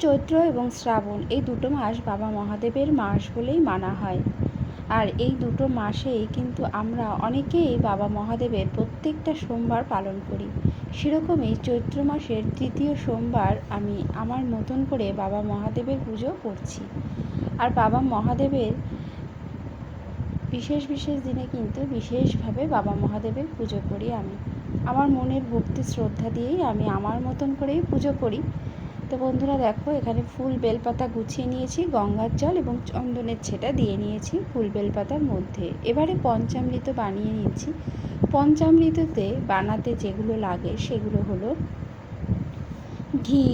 চৈত্র এবং শ্রাবণ, এই দুটো মাস বাবা মহাদেবের মাস বলেই মানা হয়। আর এই দুটো মাসেই কিন্তু আমরা অনেকেই বাবা মহাদেবের প্রত্যেকটা সোমবার পালন করি। সেরকমই চৈত্র মাসের তৃতীয় সোমবার আমি আমার মতন করে বাবা মহাদেবের পুজো করছি। আর বাবা মহাদেবের বিশেষ বিশেষ দিনে কিন্তু বিশেষভাবে বাবা মহাদেবের পুজো করি আমি। আমার মনের ভক্তি শ্রদ্ধা দিয়েই আমি আমার মতন করেই পুজো করি। তো বন্ধুরা দেখো, এখানে ফুল বেলপাতা গুছিয়ে নিয়েছি, গঙ্গার জল এবং চন্দনের ছেটা দিয়ে নিয়েছি ফুল বেলপাতার মধ্যে। এবারে পঞ্চামৃত বানিয়ে নিয়েছি পঞ্চামৃততে বানাতে যেগুলো লাগে সেগুলো হলো ঘি,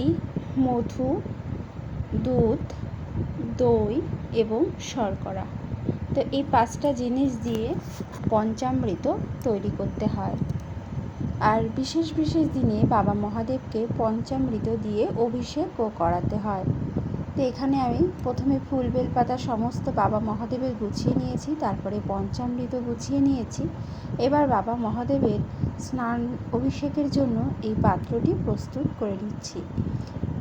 মধু, দুধ, দই এবং শর্করা। তো এই পাঁচটা জিনিস দিয়ে পঞ্চামৃত তৈরি করতে হয়। আর বিশেষ বিশেষ দিনে বাবা মহাদেবকে পঞ্চামৃত দিয়ে অভিষেকও করাতে হয়। তো এখানে আমি প্রথমে ফুল বেলপাতা সমস্ত বাবা মহাদেবের গুছিয়ে নিয়েছি, তারপরে পঞ্চামৃত গুছিয়ে নিয়েছি। এবার বাবা মহাদেবের স্নান অভিষেকের জন্য এই পাত্রটি প্রস্তুত করে নিচ্ছি।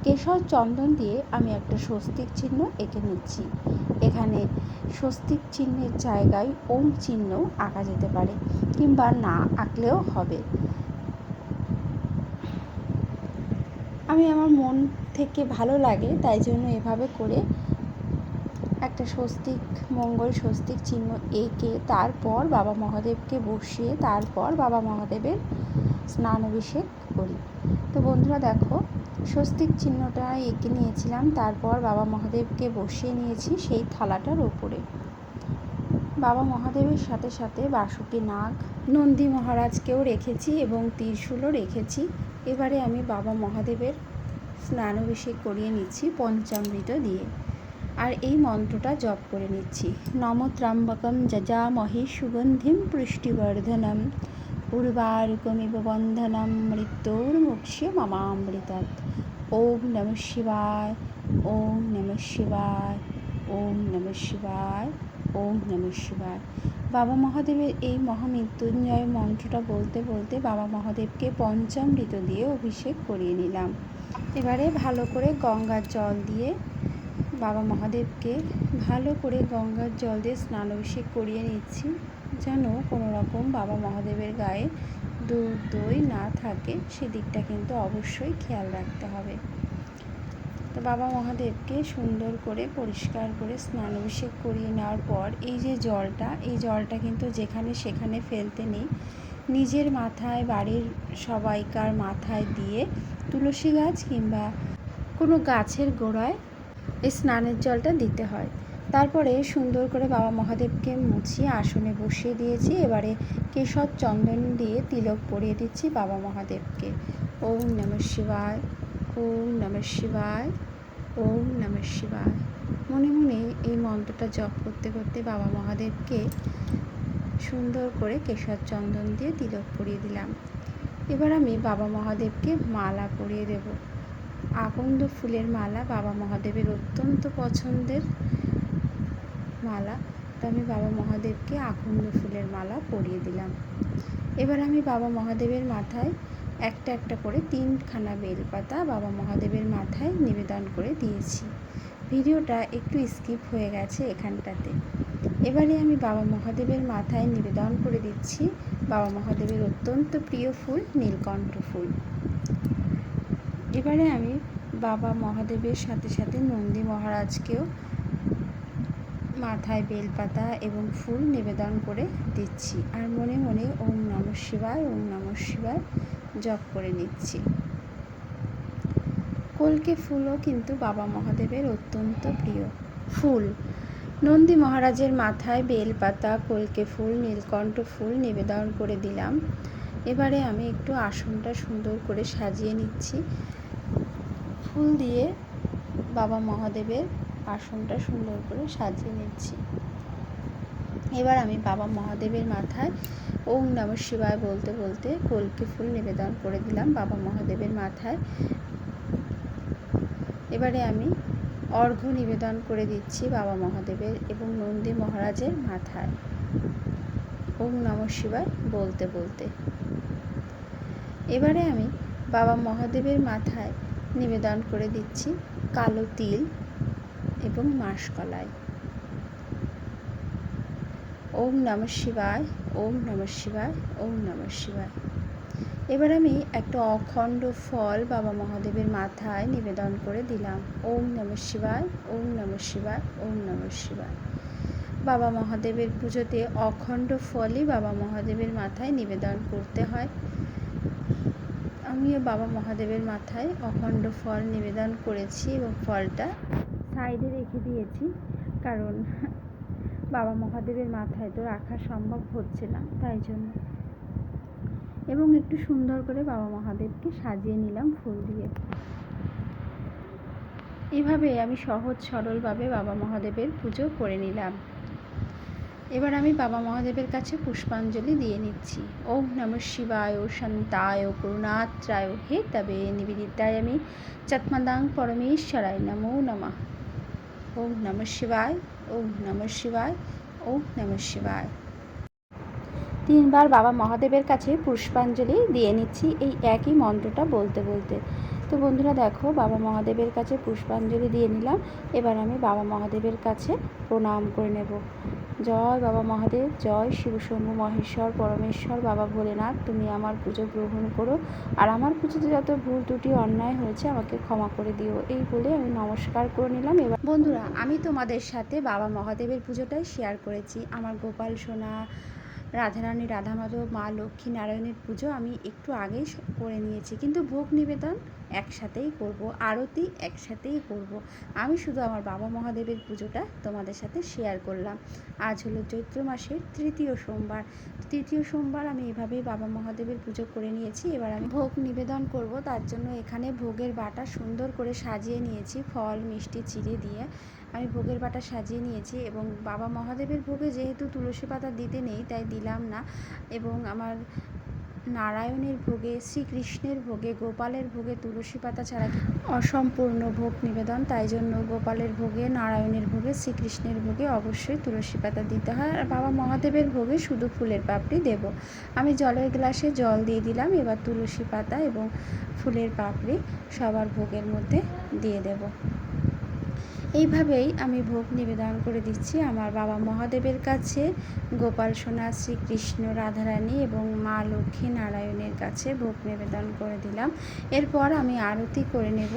কেশর চন্দন দিয়ে আমি একটা স্বস্তিক চিহ্ন এঁকে নিচ্ছি। এখানে স্বস্তিক চিহ্নের জায়গায় ওম চিহ্নও আঁকা যেতে পারে কিংবা না আঁকলেও হবে। আমি আমার মন থেকে ভালো লাগে, তাই জন্য এভাবে করে একটা স্বস্তিক, মঙ্গল স্বস্তিক চিহ্ন এঁকে তারপর বাবা মহাদেবকে বসিয়ে তারপর বাবা মহাদেবের স্নান অভিষেক করি। তো বন্ধুরা দেখো, স্বস্তিক চিহ্নটা এঁকে নিয়েছিলাম, তারপর বাবা মহাদেবকে বসিয়ে নিয়েছি সেই থালাটার ওপরে। বাবা মহাদেবের সাথে সাথে বাসুকি নাগ, নন্দী মহারাজকেও রেখেছি এবং ত্রিশূলও রেখেছি। এবারে আমি বাবা মহাদেবের স্নান অভিষেক করিয়ে নিচ্ছি পঞ্চামৃত দিয়ে। আর এই মন্ত্রটা জপ করে নিচ্ছি। নম ত্রাম্বকম যজামহি সুগন্ধিম পুষ্টিবর্ধনম। উর্বারুকমিব বন্ধনম মৃত্যুর মৃত্যুর্মুক্ষ্য মমামৃতাৎ ওম নম শিবায়, ওম নম শিবায়, ওম নম শিবায়। ওম নম শিবায়। বাবা মহাদেবের এই মহামৃত্যুঞ্জয় মন্ত্রটা বলতে বলতে বাবা মহাদেবকে পঞ্চামৃত দিয়ে অভিষেক করিয়ে নিলাম। এবারে ভালো করে গঙ্গার জল দিয়ে বাবা মহাদেবকে ভালো করে গঙ্গার জল দিয়ে স্নান অভিষেক করিয়ে নিচ্ছি, যেন কোনো রকম বাবা মহাদেবের গায়ে দুধ দই না থাকে সেদিকটা কিন্তু অবশ্যই খেয়াল রাখতে হবে। তো বাবা মহাদেবকে সুন্দর করে পরিষ্কার করে স্নান অভিষেক করিয়ে নেওয়ার পর এই যে জলটা, এই জলটা কিন্তু যেখানে সেখানে ফেলতে নেই। নিজের মাথায়, বাড়ির সবাইকার মাথায় দিয়ে তুলসী গাছ কিংবা কোনো গাছের গোড়ায় এই স্নানের জলটা দিতে হয়। তারপরে সুন্দর করে বাবা মহাদেবকে মুছিয়ে আসনে বসিয়ে দিয়েছি। এবারে কেশর চন্দন দিয়ে তিলক পরিয়ে দিচ্ছি বাবা মহাদেবকে। ওম নম শিবায়। ওম নম শিবায়, ওম নম শিবায়। মনে মনে এই মন্ত্রটা জপ করতে করতে বাবা মহাদেবকে সুন্দর করে কেশর চন্দন দিয়ে তিলক পরিয়ে দিলাম। এবার আমি বাবা মহাদেবকে মালা পরিয়ে দেব। আকন্দ ফুলের মালা বাবা মহাদেবের অত্যন্ত পছন্দের মালা। তো আমি বাবা মহাদেবকে আকন্দ ফুলের মালা পরিয়ে দিলাম। এবার আমি বাবা মহাদেবের মাথায় একটা একটা করে তিনখানা বেলপাতা বাবা মহাদেবের মাথায় নিবেদন করে দিয়েছি। ভিডিওটা একটু স্কিপ হয়ে গেছে এখানটাতে। এবারে আমি বাবা মহাদেবের মাথায় নিবেদন করে দিচ্ছি বাবা মহাদেবের অত্যন্ত প্রিয় ফুল, নীলকণ্ঠ ফুল। এবারে আমি বাবা মহাদেবের সাথে সাথে নন্দী মহারাজকেও মাথায় বেলপাতা এবং ফুল নিবেদন করে দিচ্ছি। আর মনে মনে ওম নম শিবায়, ওম নম শিবায়। জপ করে নিচ্ছি। কলকে ফুলও কিন্তু বাবা মহাদেবের অত্যন্ত প্রিয়। ফুল। নন্দী মহারাজের মাথায় বেলপাতা, কলকে ফুল, নীলকণ্ঠ ফুল নিবেদন করে দিলাম। এবারে আমি একটু আসনটা সুন্দর করে সাজিয়ে নিচ্ছি। ফুল দিয়ে বাবা মহাদেবের আসনটা সুন্দর করে সাজিয়ে নিচ্ছি। এবার আমি বাবা মহাদেবের মাথায় ওম নম শিবায় বলতে বলতে কলকে ফুল নিবেদন করে দিলাম বাবা মহাদেবের মাথায়। এবারে আমি অর্ঘ্য নিবেদন করে দিচ্ছি বাবা মহাদেবের এবং নন্দী মহারাজের মাথায়। ওম নম শিবায় বলতে বলতে। এবারে আমি বাবা মহাদেবের মাথায় নিবেদন করে দিচ্ছি কালো তিল এবং মাসকলাই। ওম নমঃ শিবায়, ওম নমঃ শিবায়, ওম নমঃ শিবায়। এবার আমি একটা অখণ্ড ফল বাবা মহাদেবের মাথায় নিবেদন করে দিলাম। ওম নমঃ শিবায়, ওম নমঃ শিবায়, ওম নমঃ শিবায়। বাবা মহাদেবের পুজোতে অখণ্ড ফলই বাবা মহাদেবের মাথায় নিবেদন করতে হয়। আমিও বাবা মহাদেবের মাথায় অখণ্ড ফল নিবেদন করেছি এবং ফলটা সাইডে রেখে দিয়েছি। কারণ বাবা মহাদেবের মাথায় তো রাখা সম্ভব হচ্ছে না, তাই জন্য। এবং একটু সুন্দর করে বাবা মহাদেবকে সাজিয়ে নিলাম ফুল দিয়ে। এভাবে আমি সহজ সরলভাবে বাবা মহাদেবের পুজো করে নিলাম। এবার আমি বাবা মহাদেবের কাছে পুষ্পাঞ্জলি দিয়ে নিচ্ছি। ওম নম শিবায়, শান্তায়, করুণাত্রায়, হে তবে নিবেদিতায় আমি চত্মদাং পরমেশ্বরায়, নমো নমঃ। ওম নম শিবায়। ওম নম শিবায় ওম নম শিবায়। তিনবার বাবা মহাদেবের কাছে পুষ্পাঞ্জলি দিয়ে নিচ্ছি এই একই মন্ত্রটা বলতে বলতে। তো বন্ধুরা দেখো, বাবা মহাদেবের কাছে পুষ্পাঞ্জলি দিয়ে নিলাম, এবার আমি বাবা মহাদেবের কাছে প্রণাম করে নেব। জয় বাবা মহাদেব, জয় শিব শিবশম্ভু মহেশ্বর, পরমেশ্বর বাবা ভোলেনাথ। তুমি আমার পুজো গ্রহণ করো আর আমার পুজোতে যত ভুল ত্রুটি, অন্যায় হয়েছে আমাকে ক্ষমা করে দিও। এই বলে আমি নমস্কার করে নিলাম। এবার বন্ধুরা, আমি তোমাদের সাথে বাবা মহাদেবের পুজোটাই শেয়ার করেছি। আমার গোপাল সোনা রাধারানী রাধা মাধব মা লক্ষ্মী নারায়ণের পুজো আমি একটু আগেই করে নিয়েছি। কিন্তু ভোগ নিবেদন একসাথেই করব, আরতি একসাথেই করব। আমি শুধু আমার বাবা মহাদেবের পুজোটা তোমাদের সাথে শেয়ার করলাম। আজ হলো চৈত্র মাসের তৃতীয় সোমবার। তৃতীয় সোমবার আমি এভাবেই বাবা মহাদেবের পুজো করে নিয়েছি। এবার আমি ভোগ নিবেদন করব। তার জন্য এখানে ভোগের বাটা সুন্দর করে সাজিয়ে নিয়েছি, ফল, মিষ্টি, চিড়ে দিয়ে। আমি ভোগের বাটা সাজিয়ে নিয়েছি এবং বাবা মহাদেবের ভোগে যেহেতু তুলসী পাতা দিতে নেই, তাই দিলাম না। এবং আমার নারায়ণের ভোগে, শ্রীকৃষ্ণের ভোগে, গোপালের ভোগে তুলসী পাতা ছাড়া অসম্পূর্ণ ভোগ নিবেদন? তাই জন্য গোপালের ভোগে, নারায়ণের ভোগে, শ্রীকৃষ্ণের ভোগে অবশ্যই তুলসী পাতা দিতে হয়। আর বাবা মহাদেবের ভোগে শুধু ফুলের পাপড়ি দেব। আমি জলের গ্লাসে জল দিয়ে দিলাম, এবার তুলসী পাতা এবং ফুলের পাপড়ি সবার ভোগের মধ্যে দিয়ে দেব। এইভাবেই আমি ভোগ নিবেদন করে দিচ্ছি আমার বাবা মহাদেবের কাছে, গোপাল সোনা, শ্রীকৃষ্ণ রাধারানী এবং মা লক্ষ্মী নারায়ণের কাছে ভোগ নিবেদন করে দিলাম। এরপর আমি আরতি করে নেব।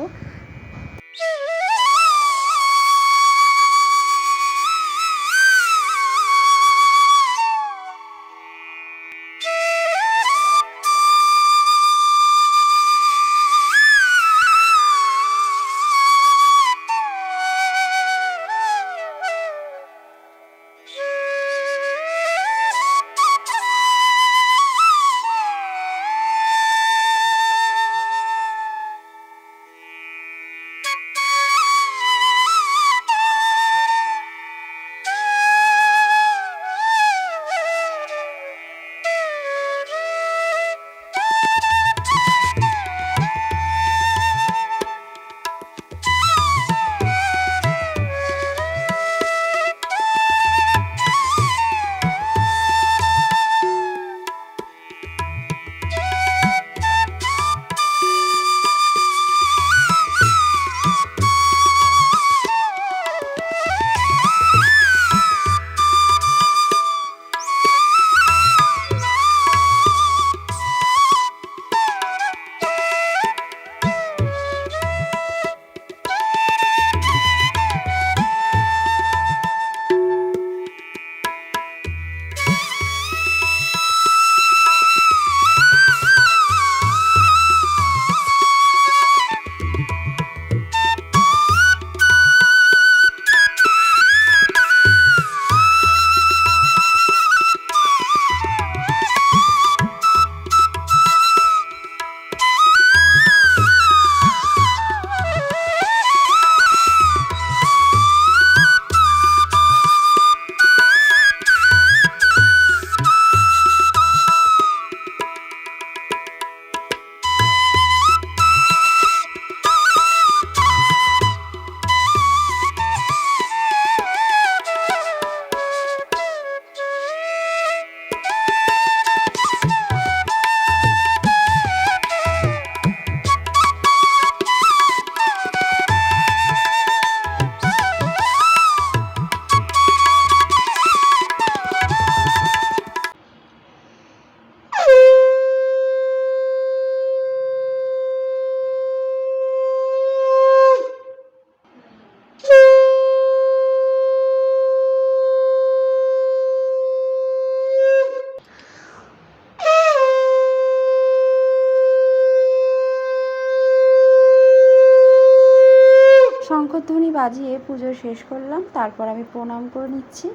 বাজিয়ে পুজো শেষ করলাম, তারপর আমি প্রণাম করে নিচ্ছি।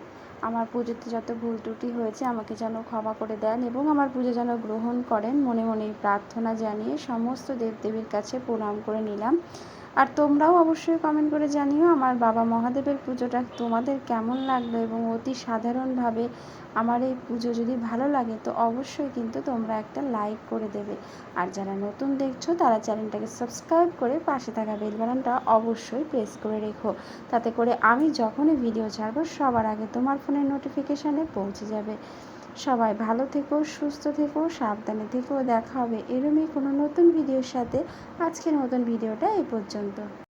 আমার পুজোতে যত ভুল ত্রুটি হয়েছে, আমাকে যেন ক্ষমা করে দেন এবং আমার পুজো যেন গ্রহণ করেন, মনে মনে প্রার্থনা জানিয়ে সমস্ত দেবদেবীর কাছে প্রণাম করে নিলাম। আর তোমরাও অবশ্যই কমেন্ট করে জানিও আমার বাবা মহাদেবের পুজোটা তোমাদের কেমন লাগল এবং অতি সাধারণভাবে আমার এই পুজো যদি ভালো লাগে তো অবশ্যই কিন্তু তোমরা একটা লাইক করে দেবে। আর যারা নতুন দেখছ তারা চ্যানেলটাকে সাবস্ক্রাইব করে পাশে থাকা বেল বাটনটা অবশ্যই প্রেস করে রেখো। তাতে করে আমি যখনই ভিডিও ছাড়বো সবার আগে তোমার ফোনের নোটিফিকেশানে পৌঁছে যাবে। সবাই ভালো থেকো, সুস্থ থেকো, সাবধানে থেকো। দেখা হবে এরমই কোনো নতুন ভিডিওর সাথে। আজকের নতুন ভিডিওটা এই পর্যন্ত।